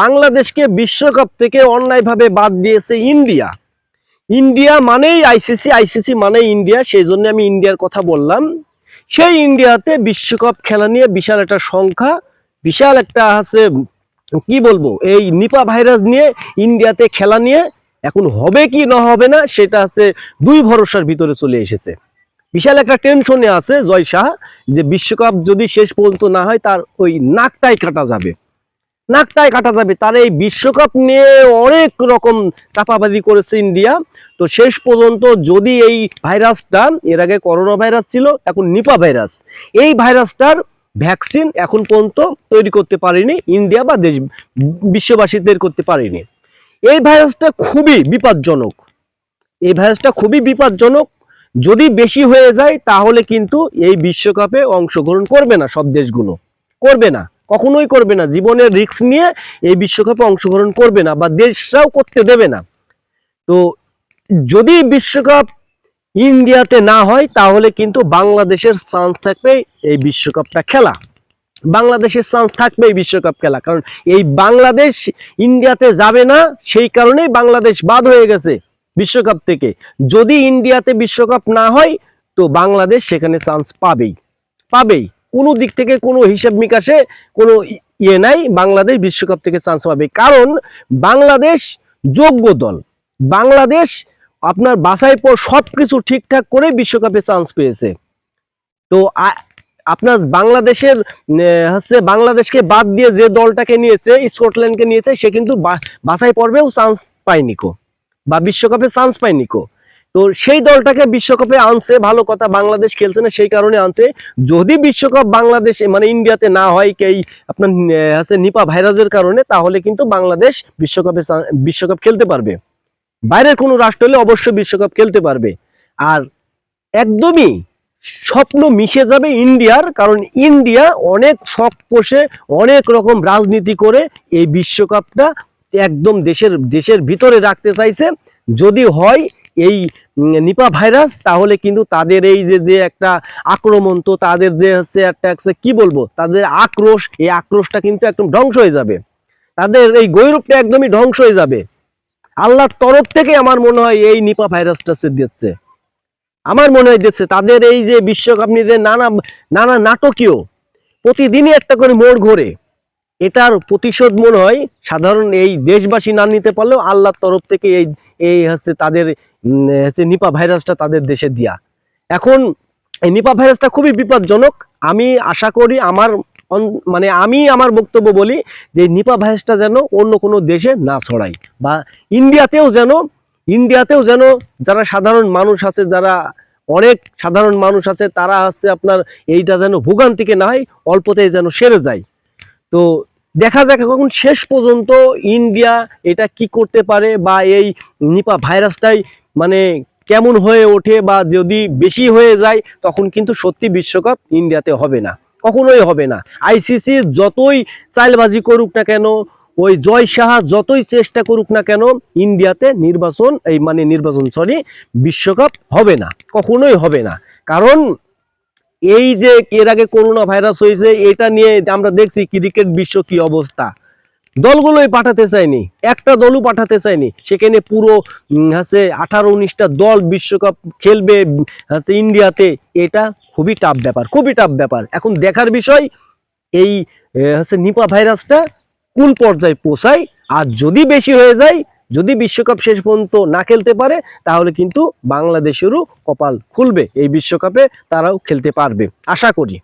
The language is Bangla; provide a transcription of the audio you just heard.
বাংলাদেশকে বিশ্বকাপ থেকে অন্যায়ভাবে বাদ দিয়েছে ইন্ডিয়া। ইন্ডিয়া মানেই আইসিসি আইসিসি মানেই ইন্ডিয়া, সেই জন্য আমি ইন্ডিয়ার কথা বললাম। সেই ইন্ডিয়াতে বিশ্বকাপ খেলা নিয়ে বিশাল একটা সংখ্যা বিশাল একটা আছে, কি বলব, এই নিপা ভাইরাস নিয়ে ইন্ডিয়াতে খেলা নিয়ে এখন হবে কি না হবে না, সেটা আছে দুই ভরসার ভিতরে চলে এসেছে। বিশাল একটা টেনশনে আছে জয় শাহ, যে বিশ্বকাপ যদি শেষ পর্যন্ত না হয়, তার ওই নাকটাই কাটা যাবে। নাকটাই কাটা যাবে। তার এই বিশ্বকাপ নিয়ে অনেক রকম চাপাবাজি করেছে ইন্ডিয়া। তো শেষ পর্যন্ত যদি এই ভাইরাসটা, এর আগে করোনা ভাইরাস ছিল, এখন নিপা ভাইরাস। এই ভাইরাসটার ভ্যাকসিন এখন পর্যন্ত তৈরি করতে পারেনি ইন্ডিয়া বা দেশ, বিশ্ববাসীদের করতে পারেনি। এই ভাইরাসটা খুবই বিপজ্জনক। এই ভাইরাসটা খুবই বিপজ্জনক। যদি বেশি হয়ে যায়, তাহলে কিন্তু এই বিশ্বকাপে অংশগ্রহণ করবে না সব দেশগুলো। করবে না। কখনোই করবে না। জীবনের রিস্ক নিয়ে এই বিশ্বকাপে অংশগ্রহণ করবে না বা দেশরাও করতে দেবে না। তো যদি বিশ্বকাপ ইন্ডিয়াতে না হয়, তাহলে কিন্তু বাংলাদেশের চান্স থাকবে এই বিশ্বকাপটা খেলা। বাংলাদেশের চান্স থাকবে এই বিশ্বকাপ খেলা। কারণ এই বাংলাদেশ ইন্ডিয়াতে যাবে না, সেই কারণেই বাংলাদেশ বাদ হয়ে গেছে বিশ্বকাপ থেকে। যদি ইন্ডিয়াতে বিশ্বকাপ না হয়, তো বাংলাদেশ সেখানে চান্স পাবেই। পাবেই। কোনো দিক থেকে কোনো হিসাব নিকাশে কোনো ইয়ে নাই, বাংলাদেশ বিশ্বকাপ থেকে চান্স পাবে। কারণ বাংলাদেশ যোগ্য দল। বাংলাদেশ আপনার বাছাই পর সব কিছু ঠিকঠাক করে বিশ্বকাপে চান্স পেয়েছে। তো আপনার বাংলাদেশের হচ্ছে বাংলাদেশকে বাদ দিয়ে যে দলটাকে নিয়েছে, স্কটল্যান্ডকে নিয়েছে, সে কিন্তু বা- বাছাই পর্বেও চান্স পায়নি কো। বা বিশ্বকাপে চান্স পায়নি কো। তো সেই দলটাকে বিশ্বকাপে আনছে, ভালো কথা, বাংলাদেশ খেলছে না, সেই কারণে আনছে। যদি বিশ্বকাপ বাংলাদেশে মানে ইন্ডিয়াতে না হয় এই আপনার আছে নিপা ভাইরাসের কারণে, তাহলে কিন্তু বাংলাদেশ বিশ্বকাপে বিশ্বকাপ খেলতে পারবে। বাইরের কোনো রাষ্ট্র হলে অবশ্যই বিশ্বকাপ খেলতে পারবে। আর একদমই স্বপ্ন মিশে যাবে ইন্ডিয়ার, কারণ ইন্ডিয়া অনেক শখ পোষে, অনেক রকম রাজনীতি করে এই বিশ্বকাপটা একদম দেশের দেশের ভিতরে রাখতে চাইছে। যদি হয় এই নিপা ভাইরাস, তাহলে কিন্তু তাদের এই যে যে একটা আক্রমণ, তো তাদের যে হচ্ছে একটা হচ্ছে কি বলব, তাদের আক্রোশ, এই আক্রোশটা কিন্তু একদম ধ্বংস হয়ে যাবে। তাদের এই গৈরবটা একদমই ধ্বংস হয়ে যাবে। আল্লাহর তরফ থেকে আমার মনে হয় এই নিপা ভাইরাসটা সে দিচ্ছে। আমার মনে হয় দিচ্ছে, তাদের এই যে বিশ্বকাপ নিয়ে নানা নানা নাটকীয়, প্রতিদিনই একটা করে মোড় ঘোরে। এটার প্রতিশোধ মনে হয় সাধারণ এই দেশবাসী না নিতে পারলেও আল্লাহর তরফ থেকে এই এই হচ্ছে তাদের হচ্ছে নিপা ভাইরাসটা তাদের দেশে দিয়া। এখন এই নিপা ভাইরাসটা খুবই বিপজ্জনক। আমি আশা করি আমার মানে আমি আমার বক্তব্য বলি যে নিপা ভাইরাসটা যেন অন্য কোনো দেশে না ছড়ায় বা ইন্ডিয়াতেও যেন ইন্ডিয়াতেও যেন যারা সাধারণ মানুষ আছে, যারা অনেক সাধারণ মানুষ আছে, তারা হচ্ছে আপনার এইটা যেন ভোগান্তিকে না হয়, অল্পতেই যেন সেরে যায়। তো দেখা যাক এখন শেষ পর্যন্ত ইন্ডিয়া এটা কি করতে পারে বা এই নিপা ভাইরাসটাই মানে কেমন হয়ে ওঠে বা যদি বেশি হয়ে যায়, তখন কিন্তু সত্যি বিশ্বকাপ ইন্ডিয়াতে হবে না। কখনোই হবে না। আইসিসি যতই চালবাজি করুক না কেন, ওই জয় সাহা যতই চেষ্টা করুক না কেন, ইন্ডিয়াতে নির্বাচন, এই মানে নির্বাচন সরি বিশ্বকাপ হবে না। কখনোই হবে না। কারণ এই যে এর আগে করোনা ভাইরাস হয়েছে, এটা নিয়ে আমরা দেখছি ক্রিকেট বিশ্ব কি অবস্থা। দলগুলোই পাঠাতে চায়নি। একটা দলও পাঠাতে চায়নি। সেখানে পুরো হচ্ছে আঠারো, উনিশটা দল বিশ্বকাপ খেলবে, হচ্ছে ইন্ডিয়াতে। এটা খুবই টাফ ব্যাপার, খুবই টাফ ব্যাপার। এখন দেখার বিষয়, এই হচ্ছে নিপা ভাইরাসটা কোন পর্যায়ে পৌঁছায়? আর যদি বেশি হয়ে যায়, যদি বিশ্বকাপ শেষ পর্যন্ত না খেলতে পারে, তাহলে কিন্তু বাংলাদেশেরও কপাল খুলবে। এই বিশ্বকাপে তারাও খেলতে পারবে। আশা করি।